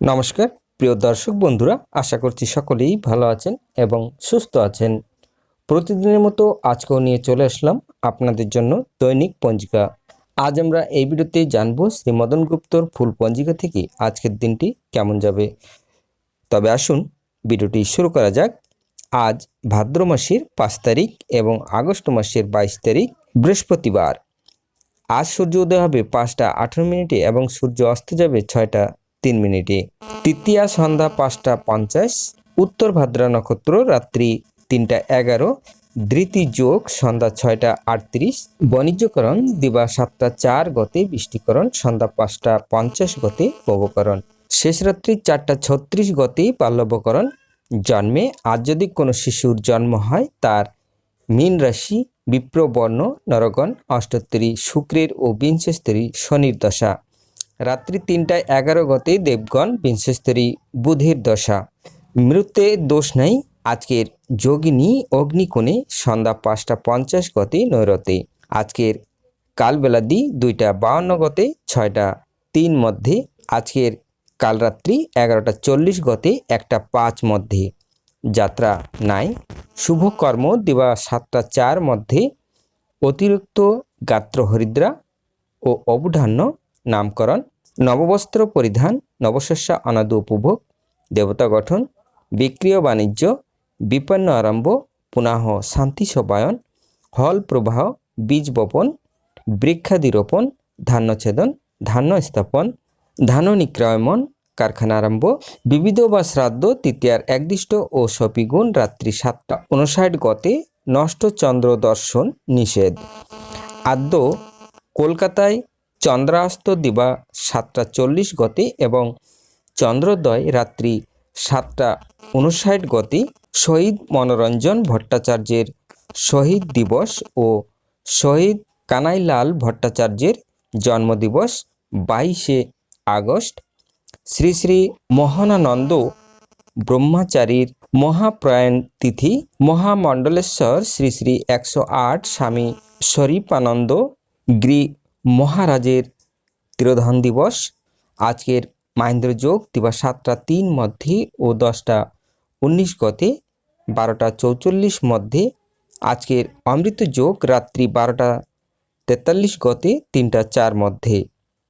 নমস্কার, প্রিয় দর্শক বন্ধুরা, আশা করছি সকলেই ভালো আছেন এবং সুস্থ আছেন। প্রতিদিনের মতো আজকেও নিয়ে চলে আসলাম আপনাদের জন্য দৈনিক পঞ্জিকা। আজ আমরা এই ভিডিওতে জানব শ্রী মদন গুপ্তর ফুল পঞ্জিকা থেকে আজকের দিনটি কেমন যাবে। তবে আসুন, ভিডিওটি শুরু করা যাক। আজ ভাদ্র মাসের পাঁচ তারিখ এবং আগস্ট মাসের বাইশ তারিখ, বৃহস্পতিবার। আজ সূর্য উদয় হবে পাঁচটা আঠেরো মিনিটে এবং সূর্য অস্ত যাবে ছয়টা। তিন মিনিটে। তৃতীয়া সন্ধ্যা পাঁচটা পঞ্চাশ, উত্তর ভাদ্রা নক্ষত্র রাত্রি তিনটা এগারো, ধৃতি যোগ সন্ধ্যা ছয়টা আটত্রিশ বাণিজ্যকরণ দিবা সাতটা চার গতে, বৃষ্টিকরণ সন্ধ্যা পাঁচটা পঞ্চাশ গতে, পবকরণ। শেষ রাত্রি চারটা ছত্রিশ গতে, পাল্লবকরণ। জন্মে আজ যদি কোনো শিশুর জন্ম হয়, তার মীন রাশি, বিপ্রবর্ণ, নরগণ অষ্টোত্তরী শুক্রের ও বিংশস্তরী শনির দশা। রাত্রি তিনটায় এগারো গতে দেবগণ বিংশস্তরী বুধের দশা। মৃত্যে দোষ নাই, আজকের যোগিনী অগ্নিকোণে সন্ধ্যা পাঁচটা পঞ্চাশ গতে নৈরতে। আজকের কালবেলাদি দুইটা বাউন্ন গতে ছয়টা তিন মধ্যে। আজকের কালরাত্রি এগারোটা চল্লিশ গতে একটা পাঁচ মধ্যে। যাত্রা নাই শুভ কর্ম দিবা সাতটা চার মধ্যে। অতিরিক্ত গাত্র হরিদ্রা ও অবধান্য নামকরণ, নববস্ত্র পরিধান, নবশস্য অনাদ উপভোগ, দেবতা গঠন, বিক্রিয় বাণিজ্য, বিপন্ন আরম্ভ পুনঃ শান্তি সবায়ন হল প্রবাহ, বীজ বপন বৃক্ষাদি রোপণ ধান্যছেদন, ধান্য স্থাপন, ধান নিক্রয়মন কারখানা আরম্ভ, বিবিধ বা শ্রাদ্ধ, তৃতীয়ার একদিষ্ট ও সপিগুণ রাত্রি সাতটা। উনষাট গতে নষ্ট চন্দ্র দর্শন নিষেধ। আদ্য কলকাতায় চন্দ্রাস্ত দিবা সাতটা চল্লিশ গতি এবং চন্দ্রোদয় রাত্রি সাতটা উনষাট গতি। শহীদ মনোরঞ্জন ভট্টাচার্যের শহীদ দিবস ও শহীদ কানাইলাল ভট্টাচার্যের জন্মদিবস বাইশে আগস্ট। শ্রী শ্রী মোহনানন্দ ব্রহ্মচারীর মহাপ্রয়াণ তিথি মহামণ্ডলেশ্বর শ্রী শ্রী একশো আট স্বামী শরীফানন্দ গৃহ মহারাজের তিরোধান দিবস। আজকের মাহেন্দ্র যোগ দিবা সাতটা তিন মধ্যে ও দশটা উনিশ গতে, বারোটা চৌচল্লিশ মধ্যে। আজকের অমৃত যোগ রাত্রি বারোটা তেতাল্লিশ গতে, তিনটা চার মধ্যে।